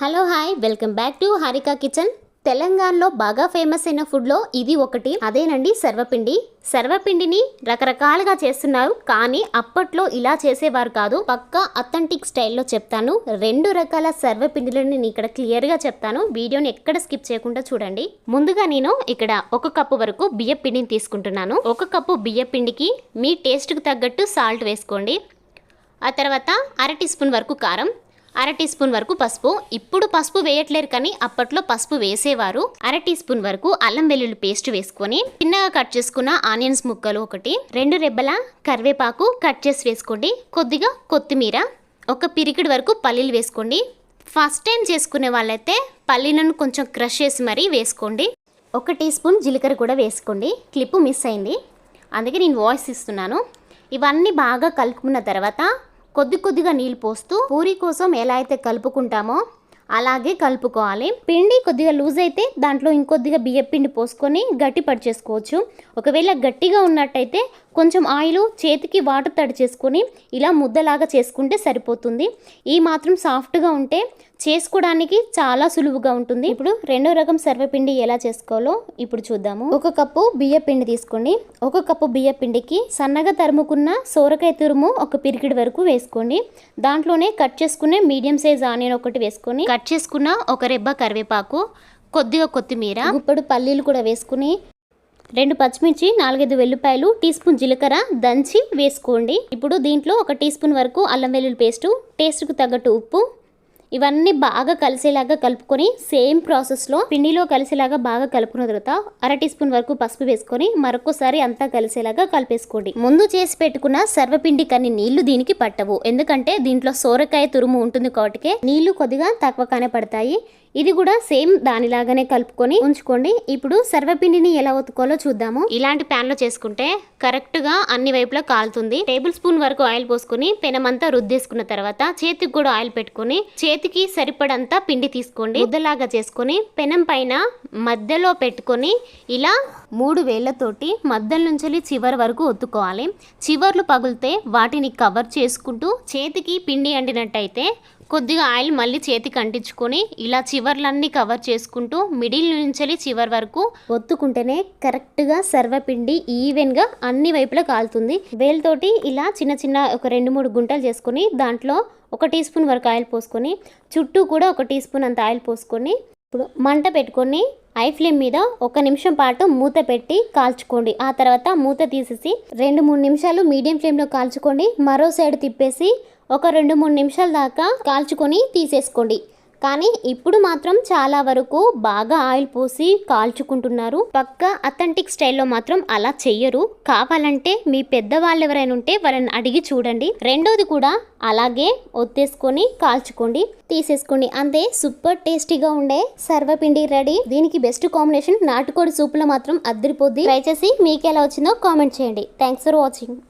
Hello hi welcome back to Harika kitchen. తెలంగాణలో బాగా famous అయిన ఫుడ్లో ఇది ఒకటి. అదేనండి సర్వపిండి. సర్వపిండిని రకరకాలుగా చేస్తున్నారు కానీ అప్పట్లో ఇలా చేసేవారు కాదు. పక్కా అథెంటిక్ స్టైల్లో చెప్తాను. రెండు రకాల సర్వపిండిలను నేను ఇక్కడ క్లియర్గా చెప్తాను. వీడియోని ఎక్కడ స్కిప్ చేయకుండా చూడండి. ముందుగా నేను ఇక్కడ ఒక కప్పు వరకు బియ్య పిండిని తీసుకుంటున్నాను. ఒక కప్పు బియ్య పిండికి మీ టేస్ట్కి తగ్గట్టు సాల్ట్ వేసుకోండి. ఆ తర్వాత అర టీ స్పూన్ వరకు కారం. అర టీ స్పూన్ వరకు పసుపు. ఇప్పుడు పసుపు వేయట్లేరు కానీ అప్పట్లో పసుపు వేసేవారు. అర టీ స్పూన్ వరకు అల్లం వెల్లుల్లి పేస్ట్ వేసుకొని చిన్నగా కట్ చేసుకున్న ఆనియన్స్ ముక్కలు ఒకటి రెండు రెబ్బల కరివేపాకు కట్ చేసి వేసుకోండి. కొద్దిగా కొత్తిమీర ఒక పిరికిడి వరకు పల్లీలు వేసుకోండి. ఫస్ట్ టైం చేసుకునే వాళ్ళైతే పల్లీలను కొంచెం క్రష్ చేసి మరీ వేసుకోండి. ఒక టీ స్పూన్ జీలకర్ర కూడా వేసుకోండి. క్లిప్ మిస్ అయింది. అందుకే నేను వాయిస్ ఇస్తున్నాను. ఇవన్నీ బాగా కలుపుకున్న తర్వాత కొద్ది కొద్దిగా నీళ్ళు పోస్తూ పూరి కోసం ఎలా అయితే కలుపుకుంటామో అలాగే కలుపుకోవాలి. పిండి కొద్దిగా లూజ్ అయితే దాంట్లో ఇంకొద్దిగా బియ్యం పిండి పోసుకొని గట్టి పడిచేసుకోవచ్చు ఒకవేళ గట్టిగా ఉన్నట్టయితే కొంచెం ఆయిల్ చేతికి వాటర్ తడి చేసుకొని ఇలా ముద్దలాగా చేసుకుంటే సరిపోతుంది. ఈ మాత్రం సాఫ్ట్గా ఉంటే చేసుకోవడానికి చాలా సులువుగా ఉంటుంది. ఇప్పుడు రెండో రకం సర్వపిండి ఎలా చేసుకోవాలో ఇప్పుడు చూద్దాము. ఒక కప్పు బియ్య పిండి తీసుకోండి. ఒక కప్పు బియ్య పిండికి సన్నగా తరుముకున్న సోరకాయ తురుము ఒక పిరికిడి వరకు వేసుకోండి. దాంట్లోనే కట్ చేసుకునే మీడియం సైజ్ ఆనియన్ ఒకటి వేసుకొని కట్ చేసుకున్న ఒక రెబ్బ కరివేపాకు కొద్దిగా కొత్తిమీర ఇప్పుడు పల్లీలు కూడా వేసుకుని రెండు పచ్చిమిర్చి నాలుగైదు వెల్లుపాయలు టీ స్పూన్ జీలకర్ర దంచి వేసుకోండి. ఇప్పుడు దీంట్లో ఒక టీ స్పూన్ వరకు అల్లం వెల్లుల్లి పేస్టు టేస్ట్కు తగ్గట్టు ఉప్పు ఇవన్నీ బాగా కలిసేలాగా కలుపుకొని సేమ్ ప్రాసెస్లో పిండిలో కలిసేలాగా బాగా కలుపుకున్న తర్వాత అర టీ స్పూన్ వరకు పసుపు వేసుకొని మరొకసారి అంతా కలిసేలాగా కలిపేసుకోండి. ముందు చేసి పెట్టుకున్న సర్వపిండి కన్ని నీళ్ళు దీనికి పట్టవు. ఎందుకంటే దీంట్లో సోరకాయ తురుము ఉంటుంది కాబట్టి నీళ్ళు కొద్దిగా తక్కువగానే పడతాయి. ఇది కూడా సేమ్ దానిలాగానే కలుపుకొని ఉంచుకోండి. ఇప్పుడు సర్వపిండిని ఎలా ఒత్తుకోవాలో చూద్దాము. ఇలాంటి ప్యాన్లో చేసుకుంటే కరెక్ట్గా అన్ని వైపులా కాలుతుంది. టేబుల్ స్పూన్ వరకు ఆయిల్ పోసుకొని పెనమంతా రుద్దేసుకున్న తర్వాత చేతికి కూడా ఆయిల్ పెట్టుకొని చేతికి సరిపడంతా పిండి తీసుకోండి. ముద్దలాగా చేసుకొని పెనం పైన మధ్యలో పెట్టుకొని ఇలా మూడు వేళ్ళతోటి మధ్యల నుంచి చివరి వరకు ఒత్తుకోవాలి. చివర్లు పగిలితే వాటిని కవర్ చేసుకుంటూ చేతికి పిండి అండినట్టయితే కొద్దిగా ఆయిల్ మళ్ళీ చేతికి అంటించుకొని ఇలా చివర్లన్నీ కవర్ చేసుకుంటూ మిడిల్ నుంచి చివరి వరకు ఒత్తుకుంటేనే కరెక్ట్గా సర్వపిండి ఈవెన్గా అన్ని వైపులా కాలుతుంది. వేలతోటి ఇలా చిన్న చిన్న ఒక రెండు మూడు గుంటలు చేసుకొని దాంట్లో ఒక టీ స్పూన్ వరకు ఆయిల్ పోసుకొని చుట్టూ కూడా ఒక టీ స్పూన్ అంత ఆయిల్ పోసుకొని ఇప్పుడు మంట పెట్టుకొని ఐ ఫ్లేమ్ మీద ఒక నిమిషం పాటు మూత పెట్టి కాల్చుకోండి. ఆ తర్వాత మూత తీసేసి రెండు మూడు నిమిషాలు మీడియం ఫ్లేమ్లో కాల్చుకోండి. మరో సైడ్ తిప్పేసి ఒక రెండు మూడు నిమిషాల దాకా కాల్చుకొని తీసేసుకోండి. కానీ ఇప్పుడు మాత్రం చాలా వరకు బాగా ఆయిల్ పోసి కాల్చుకుంటున్నారు. పక్క అథెంటిక్ స్టైల్లో మాత్రం అలా చెయ్యరు. కావాలంటే మీ పెద్దవాళ్ళు ఎవరైనా ఉంటే వాళ్ళని అడిగి చూడండి. రెండోది కూడా అలాగే ఒత్తేసుకొని కాల్చుకోండి. తీసేసుకోండి. అంతే సూపర్ టేస్టీగా ఉండే సర్వపిండి రెడీ. దీనికి బెస్ట్ కాంబినేషన్ నాటుకోడి సూప్లో మాత్రం అద్దరిపోద్ది. ట్రై చేసి మీకు ఎలా వచ్చిందో కామెంట్ చేయండి. Thanks for watching.